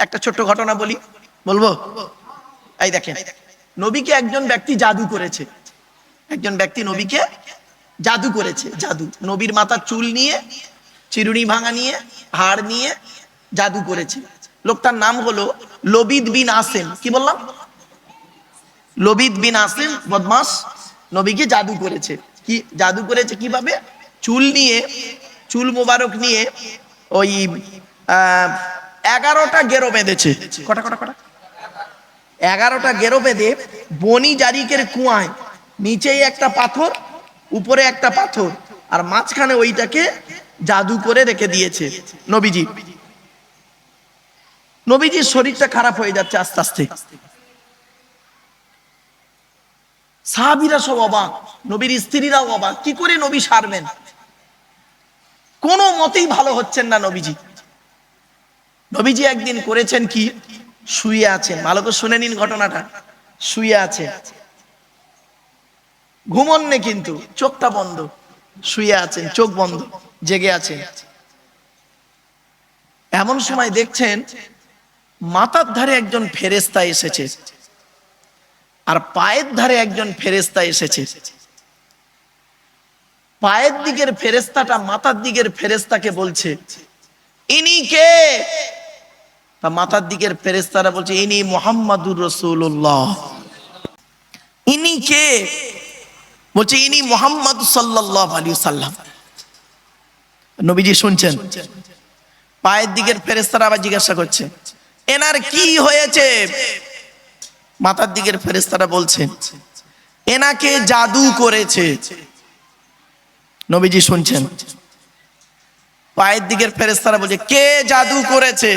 একটা ছোট্ট ঘটনা বলি। বলব? এই দেখেন নবীকে একজন ব্যক্তি জাদু করেছে। একজন ব্যক্তি নবীকে জাদু করেছে জাদু। নবীর মাথার চুল নিয়ে চিরুনি ভাঙা নিয়ে হাড় নিয়ে জাদু করেছে। লোকটার নাম হলো লবিদ বিন আসেম। কি বললাম? লবিদ বিন আসেম বদমাস নবীকে জাদু করেছে। কি জাদু করেছে কীভাবে? চুল নিয়ে চুল মোবারক নিয়ে ওই আহ, এগারোটা গেরো বেঁধেছে। কটা কটা কটা? এগারোটা গেরো বেঁধে বনি জারিকের কুয়ায় নিচেই একটা পাথর, উপরে একটা পাথর, আর মাঝখানে ওইটাকে জাদু করে রেখে দিয়েছে নবীজি। নবীজির শরীরটা খারাপ হয়ে যাচ্ছে আস্তে আস্তে। সাহাবিরা সব অবাক, নবীর স্ত্রীরাও অবাক। কি করে নবী সারবেন? কোনো মতেই ভালো হচ্ছেন না নবীজি। নবীজি একদিন করেছেন কি? শুয়ে আছেন। ভালো করে শুনে নিন ঘটনাটা। শুয়ে আছে। ঘুমন্নে কিন্তু। চোখটা বন্ধ। শুয়ে আছেন। চোখ বন্ধ। জেগে আছেন। এমন সময় দেখছেন মাথার ধারে একজন ফেরেস্তা এসেছে। আর পায়ের ধারে একজন ফেরেস্তা এসেছে। পায়ের দিকের ফেরেস্তাটা মাথার দিকের ফেরেস্তাকে বলছে, ইনি কে? তা মাথার দিকের ফেরেস্তারা বলছে, ইনি মোহাম্মদুর রসুল্লাহ ইনি কে? বলছে, ইনি মোহাম্মদ সাল্লাহ আলী সাল্লাম নবীজি শুনছেন। পায়ের দিকের ফেরেস্তারা আবার জিজ্ঞাসা করছে, এনার কি হয়েছে? মাথার দিকের ফেরেস্তারা বলছেন এনাকে জাদু করেছে। নবীজি শুনছেন। পায়ের দিকের ফেরেস্তারা বলছে, কে জাদু করেছে?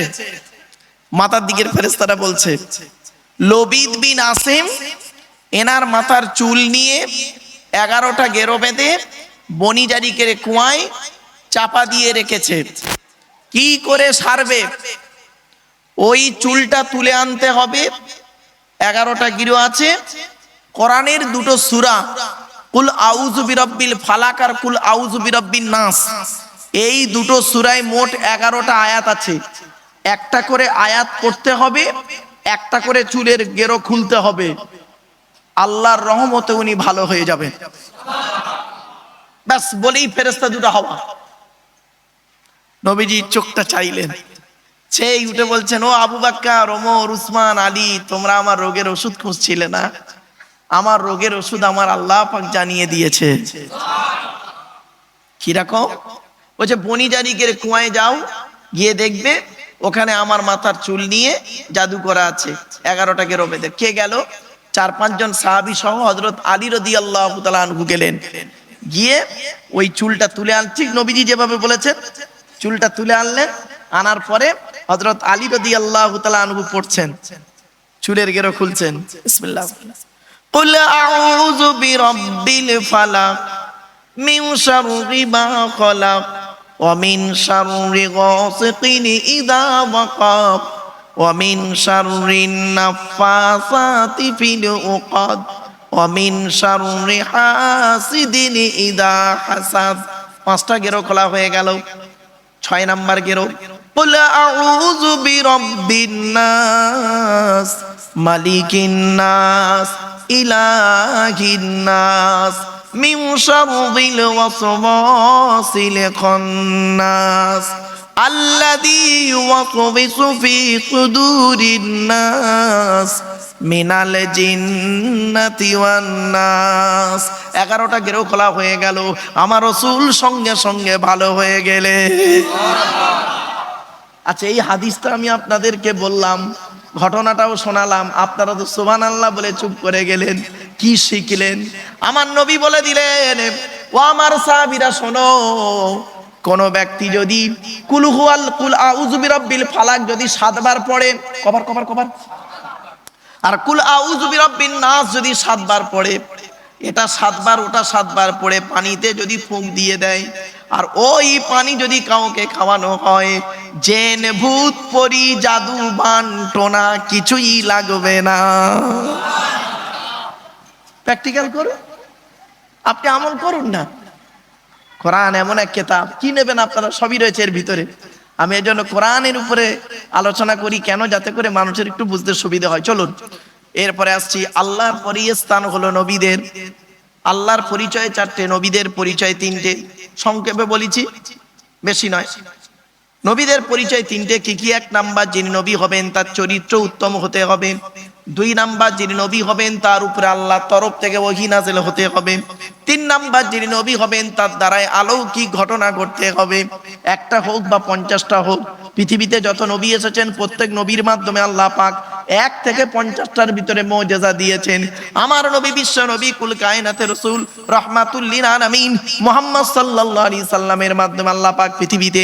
মাথার দিকের ফেরেস্তারা বলছে, লবিদ বিন আসিম, এনার মাথার চুল নিয়ে এগারোটা গেরো বেঁধে বনিজারিকের কুয়ায় চাপা দিয়ে রেখেছে। কি করে সারবে? ওই চুলটা তুলে আনতে হবে। এগারোটা গিরো আছে। কোরআনের দুটো সুরা, কুল আউজু বিরব্বিল ফালাক আর কুল আউজু বিরব্বিন নাস এই দুটো সুরায় মোট এগারোটা আয়াত আছে। একটা করে আয়াত পড়তে হবে, একটা করে চুলের গেরো খুলতে হবে। আল্লাহর রহমতে উনি ভালো হয়ে যাবেন। ব্যাস, বলেই ফেরেস্তা দুটো হওয়া। নবীজি চোখটা চাইলেন। সেই উঠে বলছেন, ও আবু বাক্কার, ওমর, উসমান, আলী, তোমরা আমার রোগের ওষুধ খুঁজছিলে না? আমার রোগের ওষুধ আমার আল্লাহ পাক জানিয়ে দিয়েছে। কীরকম বলছে বনিজারিকের কুয়ায় যাও, গিয়ে দেখবে ওখানে আমার মাথার চুল নিয়ে জাদু করা আছে এগারোটা গেরো বেঁধে কে গেল চার পাঁচজন সাহাবি সহ হজরত আলী রদি আল্লাহ আনহু গেলেন গিয়ে ওই চুলটা তুলে আন ঠিক নবীজি যেভাবে বলেছেন চুলটা তুলে আনলেন আনার পরে হজরত আলী রদি আল্লাহ আনহু পড়ছেন চুলের গেরো খুলছেন বিসমিল্লাহ قل أعوذ برب الفلق من شر ما خلق ومن شر غاسق إذا وقب ومن شر النفاثات في العقد ومن شر حاسد إذا حسد পাঁচটা গেরো খোলা হয়ে গেল ছয় নাম্বার গেরো قل أعوذ برب الناس ملك الناس إله الناس من شر الوسواس الخناس الذي يوسوس في صدور الناس মিনাল জিন্নাতি ওয়ান নাস এগারোটা গেরো খোলা হয়ে গেল আমার রসুল সঙ্গে সঙ্গে ভালো হয়ে গেলে আচ্ছা এই হাদিসটা আমি আপনাদেরকে বললাম ঘটনাটাও শোনালাম। আপনারা তো সোবান আল্লাহ বলে চুপ করে গেলেন। কি শিখলেন? আমার নবী বলে দিলেন, ও আমার সাহাবীরা, শোনো, কোন ব্যক্তি যদি কুলহুয়াল কুল আউযু বিরাব্বিল ফালাক যদি সাতবার পড়ে, কবার কবার কবার? আর কুল আউযু বিরাব্বিন নাস যদি সাতবার পড়ে, এটা সাতবার, ওটা সাতবার পড়ে, পানিতে যদি ফুঁক দিয়ে দেয় আর ওই পানি যদি কাউকে খাওয়ানো হয়, জেন ভূত পরি জাদু বান টোনা কিছুই লাগবে না। প্র্যাকটিক্যাল করুন আপনি আমল করুন না। কোরআন এমন এক কেতাব, কি নেবেন আপনারা? সবই রয়েছে এর ভিতরে। আমি এই জন্য কোরআনের উপরে আলোচনা করি কেন? যাতে করে মানুষের একটু বুঝতে সুবিধা হয়। চলুন, এরপরে আসছি। আল্লাহর পরই স্থান হলো নবীদের আল্লাহর পরিচয় চারটে, নবীদের পরিচয় তিনটে। সংক্ষেপে বলেছি, বেশি নয়। নবীদের পরিচয় তিনটে, কি কি? এক নাম্বার, যিনি নবী হবেন, তার চরিত্র উত্তম হতে হবে। দুই নাম্বার, যিনি নবী হবেন, তার উপরে আল্লাহ তরফ থেকে ওহি নাজেল হতে হবে। তিন নাম্বার, যিনি নবী হবেন, তার দ্বারাই আলৌকিক ঘটনা ঘটতে হবে। একটা হোক বা পঞ্চাশটা হোক পৃথিবীতে যত নবী এসেছেন, প্রত্যেক নবীর মাধ্যমে আল্লাহ পাক এক থেকে পঞ্চাশটার ভিতরে মৌজেজা দিয়েছেন। আমার নবী বিশ্ব নবী, কুল কায়নাতের রসুল রহমাতুল্লিন আমিন মোহাম্মদ সাল্লাহ আলী সাল্লামের মাধ্যমে আল্লাহ পাক পৃথিবীতে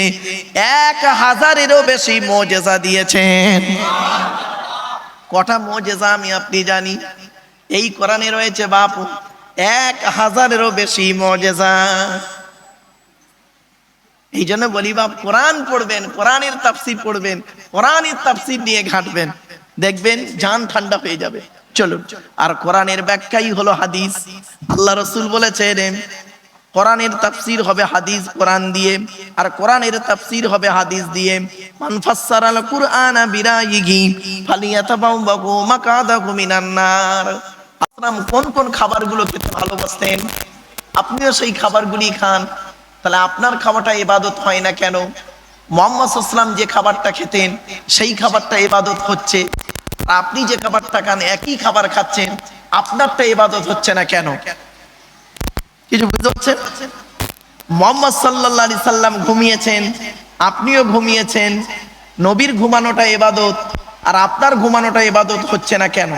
এক হাজারেরও বেশি মৌজেজা দিয়েছেন। কটা মৌজেজা আমি আপনি জানি? এই কোরআনে রয়েছে বাপু, এক হাজারেরও বেশি মজেজা এই জন্য বলি বাপ, কোরআন পড়বেন, কোরআনের তাফসির পড়বেন, কোরআনের তাফসির নিয়ে ঘাটবেন। দেখবেন জান ঠান্ডা হয়ে যাবে। চলুন, আর কোরআনের ব্যাখ্যাই হলো হাদিস। আল্লাহ রসুল বলেছেন, কোরআনের তাফসির হবে হাদিস কোরআন দিয়ে, আর কোরআনের তাফসির হবে হাদিস দিয়ে। মান ফাসসারাল কুরআনা বিরাইহি ফালিয়াতাবাউ মাকাদাহু মিনান নার। আপনারা কোন কোন খাবারগুলো খেতে ভালোবাসতেন? আপনিও সেই খাবারগুলি খান। তাহলে আপনার খাবারটা ইবাদত হয় না কেন? মোহাম্মদ ইসলাম যে খাবারটা খেতেন, সেই খাবারটা ইবাদত হচ্ছে। আপনি যে খাবারটা খান, একই খাবার খাচ্ছেন, আপনারটা ইবাদত হচ্ছে না কেন? কিছু বুঝতে পারছেন? মোহাম্মদ সাল্লাহ আলি সাল্লাম ঘুমিয়েছেন, আপনিও ঘুমিয়েছেন, নবীর ঘুমানোটা এবাদত আর আপনার ঘুমানোটা এবাদত হচ্ছে না কেন?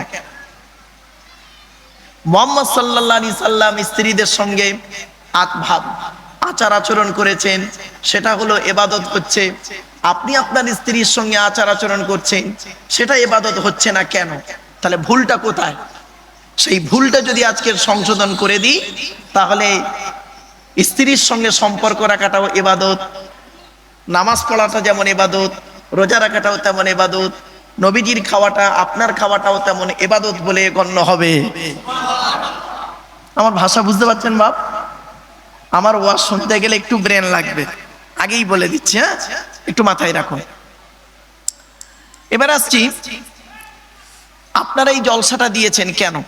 মোহাম্মদ সাল্লাহ আলি সাল্লাম স্ত্রীদের সঙ্গে আত ভাব আচার আচরণ করেছেন, সেটা হলো এবাদত হচ্ছে। আপনি আপনার স্ত্রীর সঙ্গে আচার আচরণ করছেন, সেটা এবাদত হচ্ছে না কেন? তাহলে ভুলটা কোথায়? সেই ভুলটা যদি আজকের সংশোধন করে দিই, তাহলে স্ত্রীর সঙ্গে সম্পর্ক রাখাটাও এবাদত, নামাজ পড়াটা যেমন এবাদত, রোজা রাখাটাও তেমন এবাদত, নবীজির খাওয়াটা, আপনার খাওয়াটাও তেমন এবাদত বলে গণ্য হবে। আমার ভাষা বুঝতে পারছেন বাপ? আমার ওয়াজ শুনতে গেলে একটু ব্রেন লাগবে। আগেই বলে দিচ্ছি হ্যাঁ? একটু মাথায় রাখুন। এবার আসছি, আপনারা এই জলসাটা দিয়েছেন কেন?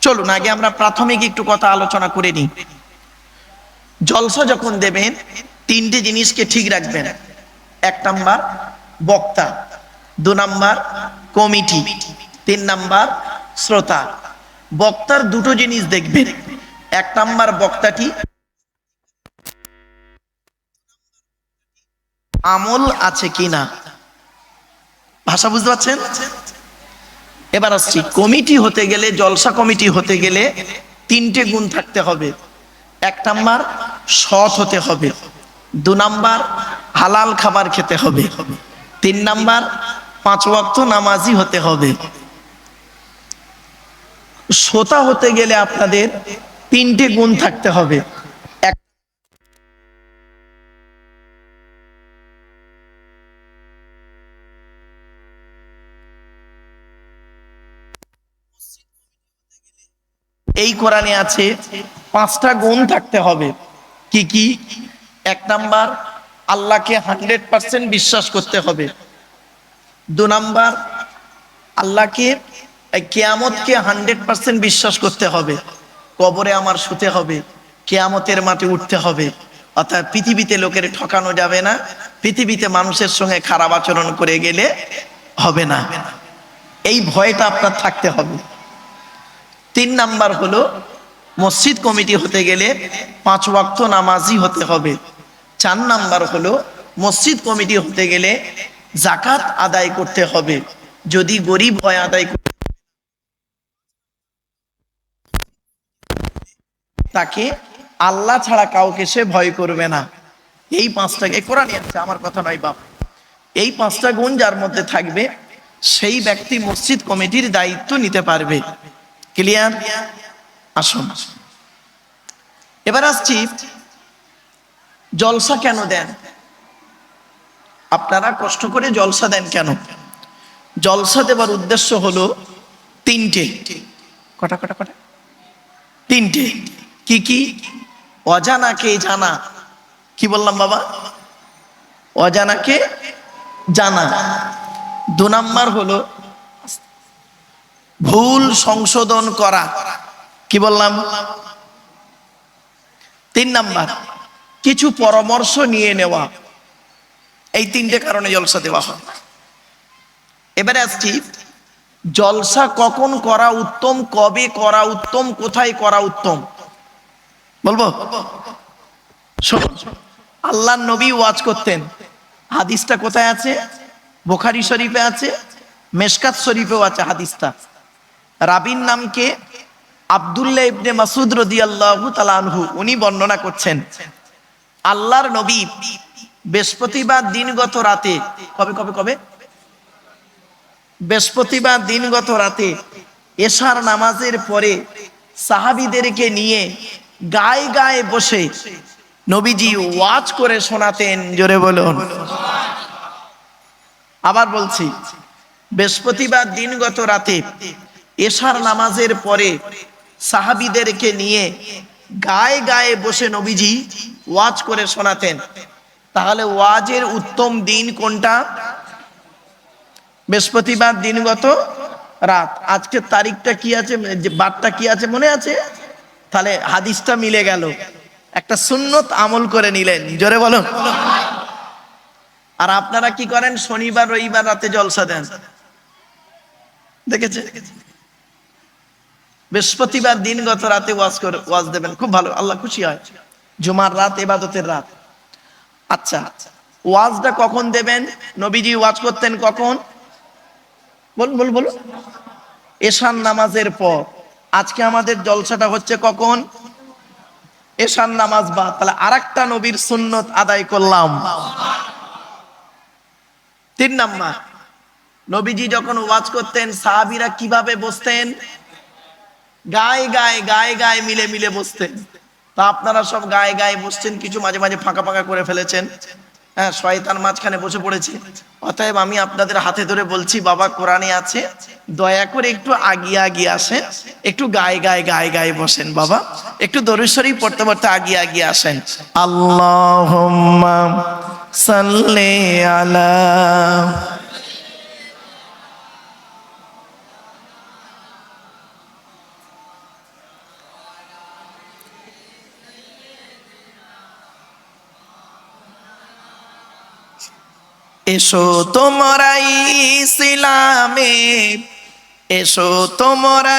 চলুন, আগে আমরা প্রাথমিক একটু কথা আলোচনা করে নিই। জলসা যখন দেবেন, তিনটে জিনিসকে ঠিক রাখবেন। এক নাম্বার, বক্তা। দু নাম্বার, কমিটি। তিন নাম্বার, শ্রোতা। বক্তার দুটো জিনিস দেখবেন। এক নাম্বার বক্তাটি আমল আছে কিনা? ভাষা বুঝতে পারছেন? এবার আসছি। কমিটি হতে গেলে, জলসা কমিটি হতে গেলে তিনটে গুণ থাকতে হবে। এক নাম্বার সৎ হতে হবে। দু নাম্বার হালাল খাবার খেতে হবে। তিন নাম্বার পাঁচ ওয়াক্ত নামাজি হতে হবে। শ্রোতা হতে গেলে আপনাদের তিনটে গুণ থাকতে হবে। এই কোরআনে আছে পাঁচটা গুণ থাকতে হবে। কি কি? এক নাম্বার, আল্লাহকে হান্ড্রেড পার্সেন্ট বিশ্বাস করতে হবে। দু নাম্বার, আল্লাহকে কেয়ামতকে হান্ড্রেড পার্সেন্ট বিশ্বাস করতে হবে। কবরে আমার শুতে হবে, কেয়ামতের মাঠে উঠতে হবে। অর্থাৎ পৃথিবীতে লোকের ঠকানো যাবে না, পৃথিবীতে মানুষের সঙ্গে খারাপ আচরণ করে গেলে হবে না। এই ভয়টা আপনার থাকতে হবে। তিন নাম্বার হলো, মসজিদ কমিটি হতে গেলে পাঁচ ওয়াক্ত নামাজি হতে হবে। চার নাম্বার হলো, মসজিদ কমিটি হতে গেলে জাকাত আদায় করতে হবে। যদি গরিব হয় আদায় তাকে আল্লাহ ছাড়া কাউকে সে ভয় করবে না। এই পাঁচটাকে কোরআন আছে, আমার কথা নয় বাপ। এই পাঁচটা গুণ যার মধ্যে থাকবে, সেই ব্যক্তি মসজিদ কমিটির দায়িত্ব নিতে পারবে। ক্লিয়ার আসুন। এবার আসছি, জলসা কেন দেন? আপনারা কষ্ট করে জলসা দেন কেন? জলসা দেবার উদ্দেশ্য হলো তিনটে। কটা কটা কটা? তিনটে। কি কি? অজানাকে জানা? কি বললাম বাবা? অজানাকে জানা? দু নাম্বার হলো ভুল সংশোধন করা। কি বললাম? তিন নাম্বার, কিছু পরামর্শ নিয়ে নেওয়া। এই তিনটে কারণে জলসা দেওয়া হয়। এবারে আসছি, জলসা কখন করা উত্তম, কবে করা উত্তম, কোথায় করা উত্তম? বলব? আল্লাহ নবী ওয়াজ করতেন। হাদিসটা কোথায় আছে? বোখারি শরীফে আছে, মেশকাত শরীফেও আছে হাদিসটা। রাবির নামকে আবদুল্লাহ ইবনে মাসুদ উনি বর্ণনা করছেন, আল্লাহর নবী বৃহস্পতিবার দিনগত রাতে, কবে কবে কবে? বৃহস্পতিবার দিনগত রাতে এশার নামাজের পরে সাহাবিদেরকে নিয়ে গায়ে গায়ে বসে নবীজি ওয়াজ করে শোনাতেন, জোরে বলুন। আবার বলছি, বৃহস্পতিবার দিনগত রাতে এশার নামাজের পরে সাহাবিদেরকে নিয়ে গায়ে গায়ে বসে নবীজি ওয়াজ করে শোনাতেন। তাহলে ওয়াজের উত্তম দিন কোনটা? বৃহস্পতিবার দিনগত রাত। আজকের তারিখটা কি আছে? বারটা কি আছে? মনে আছে? তাহলে হাদিসটা মিলে গেল। একটা সুন্নত আমল করে নিলেন। জোরে বলো আর আপনারা কি করেন? শনিবার, রবিবার রাতে জলসা দেন। দেখেছে বৃহস্পতিবার দিনগত রাতে ওয়াজ করে, ওয়াজ দেবেন। খুব ভালো, আল্লাহ খুশি হয়। জুমার রাত, এবাদতের রাত। আচ্ছা ওয়াজটা কখন দেবেন? নবীজি ওয়াজ করতেন কখন? বল বল বল এশান নামাজের পর। আজকে আমাদের জলসাটা হচ্ছে কখন? এশান নামাজ বা তাহলে আরেকটা নবীর সুন্নত আদায় করলাম। তিন নাম্বার, নবীজি যখন ওয়াজ করতেন, সাহাবিরা কীভাবে বসতেন? গায়ে গায়ে গায়ে গায়ে মিলে মিলে বসতেন। তা আপনারা সব গায়ে গায়ে বসছেন, কিছু মাঝে মাঝে ফাঁকা ফাঁকা করে ফেলেছেন। হ্যাঁ শয়তান মাঝখানে বসে পড়েছে। অতএব আমি আপনাদের হাতে ধরে বলছি, বাবা কোরআনে আছে, দয়া করে একটু আগিয়ে আগিয়ে আসেন, একটু গায়ে গায়ে গায়ে গায়ে বসেন বাবা, একটু দরুশ্বরী পড়তে পড়তে আগিয়ে আগিয়ে আসেন। আল্লাহ সাল্লে আলা এসো তোমরা ইসলামে, এসো তোমরা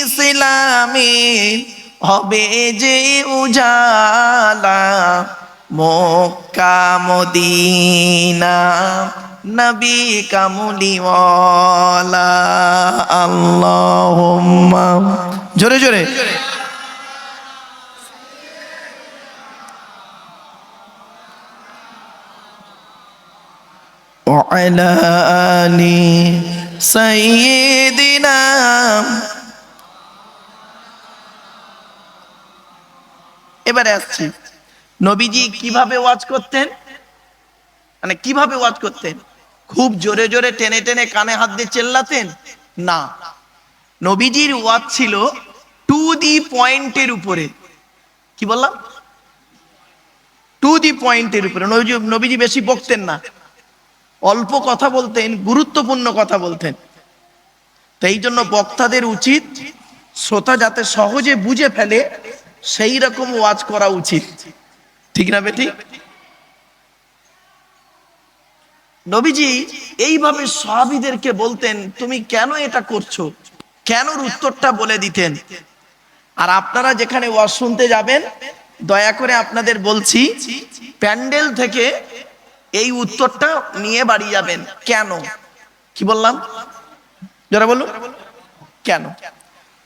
ইসলামে, হবে যে উজালা মক্কা মদিনা, নবী কামুলিওয়ালা, আল্লাহুম্মা। জোরে জোরে। وعلى آل سيدنا এবারে আসছি নবীজি কিভাবে ওয়াজ করতেন মানে কিভাবে ওয়াজ করতেন খুব জোরে জোরে টেনে টেনে কানে হাত দিয়ে চেল্লাতেন না নবীজির ওয়াজ ছিল টু দি পয়েন্টের উপরে কি বললাম টু দি পয়েন্টের উপরে নবীজি নবীজি বেশি বকতেন না অল্প কথা বলতেন, গুরুত্বপূর্ণ কথা বলতেন। তো এই জন্য বক্তাদের উচিত শ্রোতা যাতে সহজে বুঝে ফেলে, সেই রকম ওয়াজ করা উচিত। ঠিক না বেটি? নবীজি এইভাবে সাহাবিদেরকে বলতেন, তুমি কেন এটা করছ? কেন উত্তরটা বলে দিতেন? আর আপনারা যেখানে ওয়াজ শুনতে যাবেন, দয়া করে আপনাদের বলছি, প্যান্ডেল থেকে এই উত্তরটা নিয়ে বাড়ি যাবেন। কেন? কি বললাম? যারা বলুন। কেন?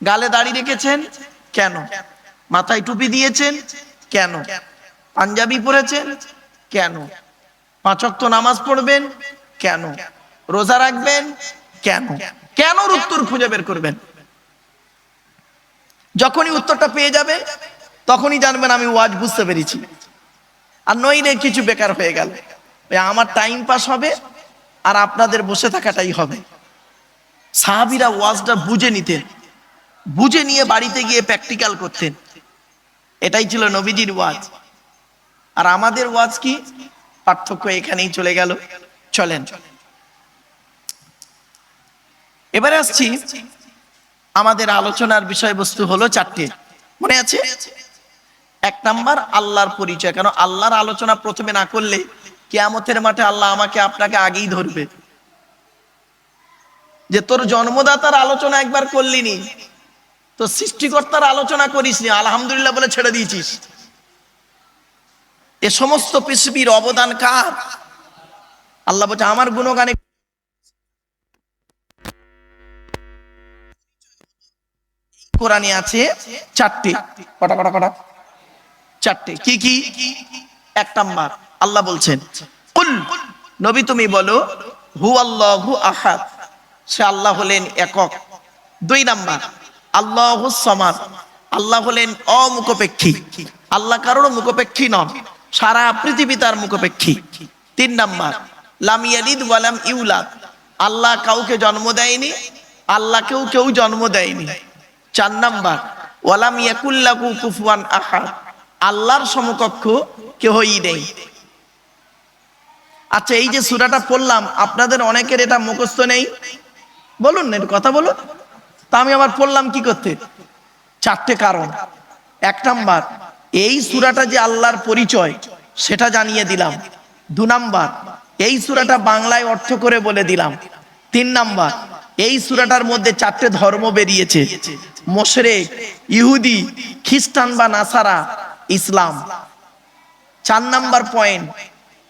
গালে দাড়ি রেখেছেন? কেন? মাথায় টুপি দিয়েছেন? কেন? পাঞ্জাবি পরেছেন? কেন? পাঁচক্ত নামাজ পড়বেন? কেন? রোজা রাখবেন? কেন? কেন উত্তর খুঁজে বের করবেন? যখনই উত্তরটা পেয়ে যাবে, তখনই জানবেন আমি ওয়াজ বুঝতে পেরেছি। আর নইলে কিছু বেকার হয়ে গেল। আমার টাইম পাস হবে আর আপনাদের বসে থাকাটাই হবে। সাহাবিরা ওয়াজটা বুঝে নিতেন, বুঝে নিয়ে বাড়িতে গিয়ে প্র্যাকটিক্যাল করতেন। এটাই ছিল নবীজির ওয়াজ। আর আমাদের ওয়াজ কি? পার্থক্য এখানেই চলে গেল। চলেন। এবারে আসছি আমাদের আলোচনার বিষয়বস্তু হলো চারটে। মনে আছে? এক নাম্বার, আল্লাহর পরিচয়। কেন? আল্লাহর আলোচনা প্রথমে না করলে কেয়ামতের মাঠে আল্লাহ আমাকে আপনাকে আগেই ধরবে। যে তোর জন্মদাতার আলোচনা একবার করলিনি তো সৃষ্টিকর্তার আলোচনা করিসনি আলহামদুলিল্লাহ বলে ছেড়ে দিয়েছিস। এ সমস্ত পৃথিবীর অবদান কার? আল্লাহ বলছে, আমার গুণগানে কোরআনে আছে চারটি। কটা কটা কটা? চারটে। কি কি? এক নাম্বার। আল্লাহ বলছেন, কুল, নবী তুমি বলো হু আল্লাহু আহাদ। সে আল্লাহ হলেন একক। দুই নাম্বার, আল্লাহ সমাদ। আল্লাহ হলেন অমুখপেক্ষী। আল্লাহ কারোর মুখপেক্ষী নন, সারা পৃথিবী তার মুখপেক্ষী। তিন নাম্বার, লাম ইয়ালিদ ওয়ালাম ইউলাদ। আল্লাহ কাউকে জন্ম দেয়নি, আল্লাহকেও কেউ জন্ম দেয়নি। চার নাম্বার ওয়ালাম ইয়াকুল্লাহু কুফুয়ান আহাদ। আল্লাহর সমকক্ষ কেহই নেই। আচ্ছা এই যে সূরাটা পড়লাম আপনাদের অনেকের এটা মুখস্থ নেই। বলুন না কথা বলুন। তা আমি আবার পড়লাম কি করতে? চারটে কারণ। এক নাম্বার এই সূরাটা যে আল্লাহর পরিচয় সেটা জানিয়ে দিলাম। দু নাম্বার এই সূরাটা বাংলায় অর্থ করে বলে দিলাম। তিন নাম্বার এই সূরাটার মধ্যে চারটে ধর্ম বেরিয়েছে। মোশরেক ইহুদি খ্রিস্টান বা নাসারা ইসলাম। চার নাম্বার পয়েন্ট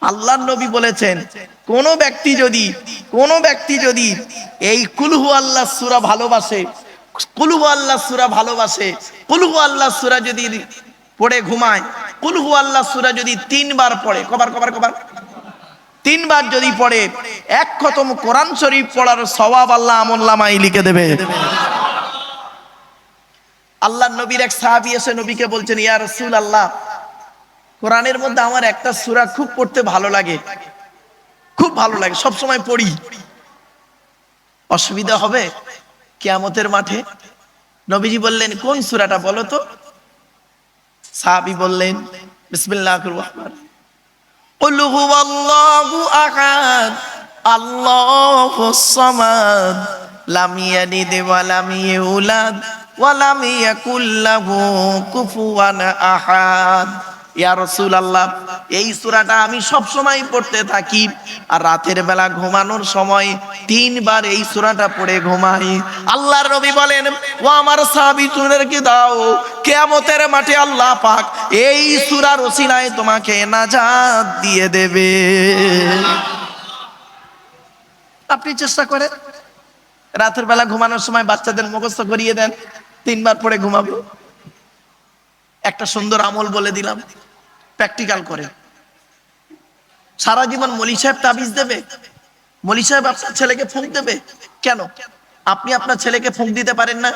আল্লাহ নবী বলেছেন, কোন ব্যক্তি যদি, কোন ব্যক্তি যদি এই কুলহু আল্লাহ সুরা ভালোবাসে কুলহু আল্লাহ সুরা ভালোবাসে কুলহু আল্লাহ সুরা যদি পড়ে ঘুমায় কুলহু আল্লাহ সুরা যদি তিনবার পড়ে, কবার কবার কবার? তিনবার যদি পড়ে, এক খতম কোরআন শরীফ পড়ার সওয়াব আল্লাহ আমল্লামাই লিখে দেবে। আল্লাহ নবীর এক সাহাবি এসে নবীকে বলছেন, ইয়া রাসূল আল্লাহ কোরআনের মধ্যে আমার একটা সুরা খুব পড়তে ভালো লাগে। খুব ভালো লাগে, সব সময় পড়ি। অসুবিধা হবে কেয়ামতের মাঠে। নবীজি বললেন, কোন সুরাটা বলো তো? সাহাবি বললেন বিসমিল্লাহ আল্লাহ লামিয়া লামিয়ে আহাদ। ইয়া রসুল আল্লাহ এই সুরাটা আমি সব সময় পড়তে থাকি আর রাতের বেলা ঘুমানোর সময় তিনবার এই সুরাটা পড়ে ঘুমাই। আল্লাহর নবী বলেন, ও আমার সাহাবী কি দাও, কেয়ামতের মাঠে আল্লাহ পাক এই সুরার ওসিলায় তোমাকে নাজাত দিয়ে দেবে। আপনি চেষ্টা করেন, রাতের বেলা ঘুমানোর সময় বাচ্চাদের মুখস্থ করিয়ে দেন, তিনবার পরে ঘুমাবো। একটা সুন্দর আমল বলে দিলাম। প্র্যাকটিক্যাল করে। সারা জীবন মলি সাহেব তাবিজ দেবে? মলি সাহেব আপনার ছেলেকে ফুঁক দেবে? কেন? আপনি আপনার ছেলেকে ফুঁক দিতে পারেন না?